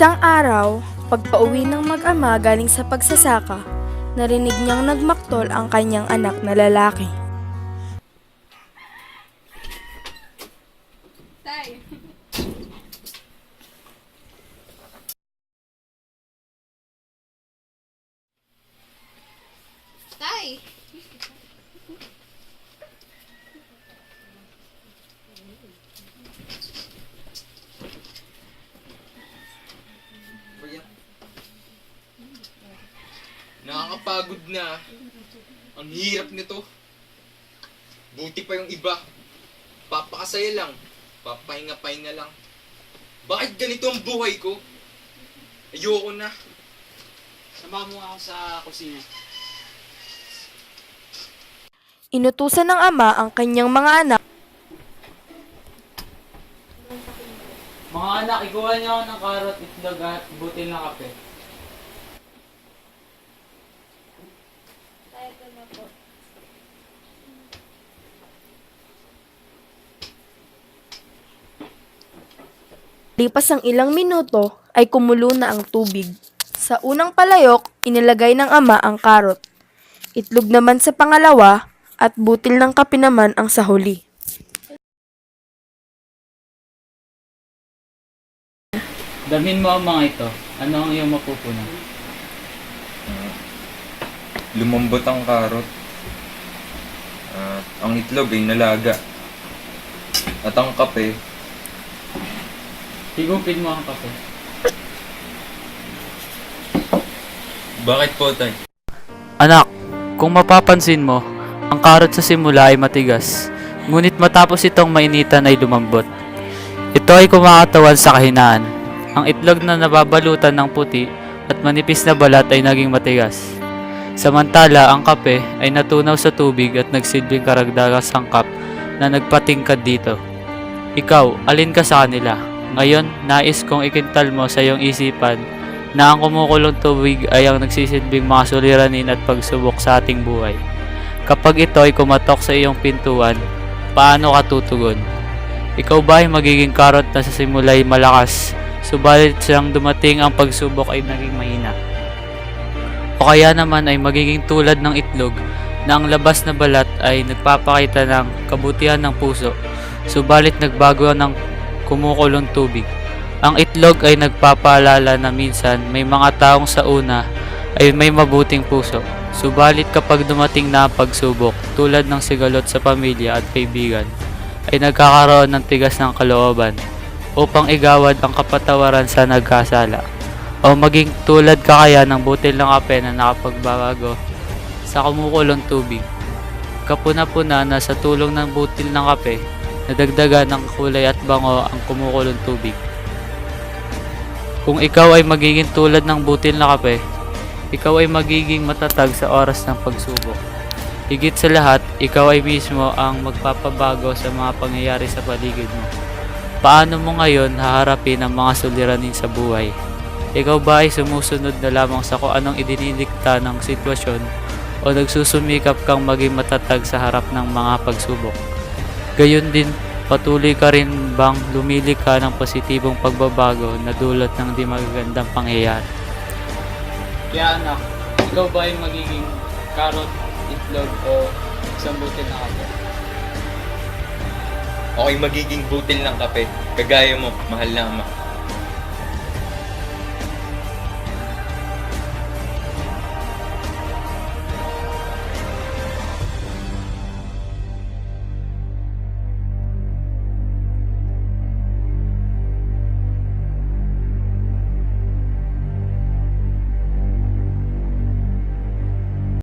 Isang araw, pagpauwi ng mag-ama galing sa pagsasaka, narinig niyang nagmaktol ang kanyang anak na lalaki. Nakakapagod na. Ang hirap nito. Buti pa yung iba. Papakasaya lang. Papahinga-pahinga lang. Bakit ganito ang buhay ko? Ayoko na. Sama mo ako sa kusina. Inutusan ng ama ang kanyang mga anak Mga anak, ikuha niyo ako ng karot, itlog at butil na kape. Lipas ang ilang minuto ay kumulo na ang tubig. Sa unang palayok, inilagay ng ama ang karot. Itlog naman sa pangalawa at butil ng kape naman ang sa huli. Damin mo ang mga ito. Ano ang iyong mapupunan? Lumambot ang karot. At ang itlog ay nalaga. At ang kape, Higupin mo ang kape. bakit po tay? Anak, kung mapapansin mo, ang karot sa simula ay matigas. Ngunit matapos itong mainitan ay lumambot. Ito ay kumakatawan sa kahinaan. Ang itlog na nababalutan ng puti at manipis na balat ay naging matigas. Samantala, ang kape ay natunaw sa tubig at nagsilbing karagdagang sangkap na nagpatingkad dito. Ikaw, alin ka sa kanila? Ngayon, nais kong ikintal mo sa iyong isipan na ang kumukulong tubig ay ang nagsisilbing mga suliranin at pagsubok sa ating buhay. Kapag ito ay kumatok sa iyong pintuan, paano ka tutugon? Ikaw ba ay magiging karot na sa simula ay malakas, subalit siyang dumating ang pagsubok ay naging mahina? O kaya naman ay magiging tulad ng itlog na ang labas na balat ay nagpapakita ng kabutihan ng puso, subalit nagbago ng kumukulong tubig. Ang itlog ay nagpapaalala na minsan may mga taong sa una ay may mabuting puso. Subalit kapag dumating na pagsubok tulad ng sigalot sa pamilya at kaibigan, ay nagkakaroon ng tigas ng kalooban upang igawad ang kapatawaran sa nagkasala. O maging tulad ka kaya ng butil ng kape na nakapagbabago sa kumukulong tubig. Kapuna-puna na sa tulong ng butil ng kape, nadagdagan ng kulay at bango ang kumukulong tubig. Kung ikaw ay magiging tulad ng butil na kape, ikaw ay magiging matatag sa oras ng pagsubok. Higit sa lahat, ikaw ay mismo ang magpapabago sa mga pangyayari sa paligid mo. Paano mo ngayon haharapin ang mga suliranin sa buhay? Ikaw ba ay sumusunod na lamang sa kung anong idinidikta ng sitwasyon o nagsusumikap kang maging matatag sa harap ng mga pagsubok? Gayon din, patuloy ka rin bang lumilika ng positibong pagbabago na dulot ng di magagandang pangyayari? Kaya anak, ikaw ba ay magiging karot, itlog o isang butil na kape? Ako'y magiging butil ng kape. Kagaya mo, mahal na ama.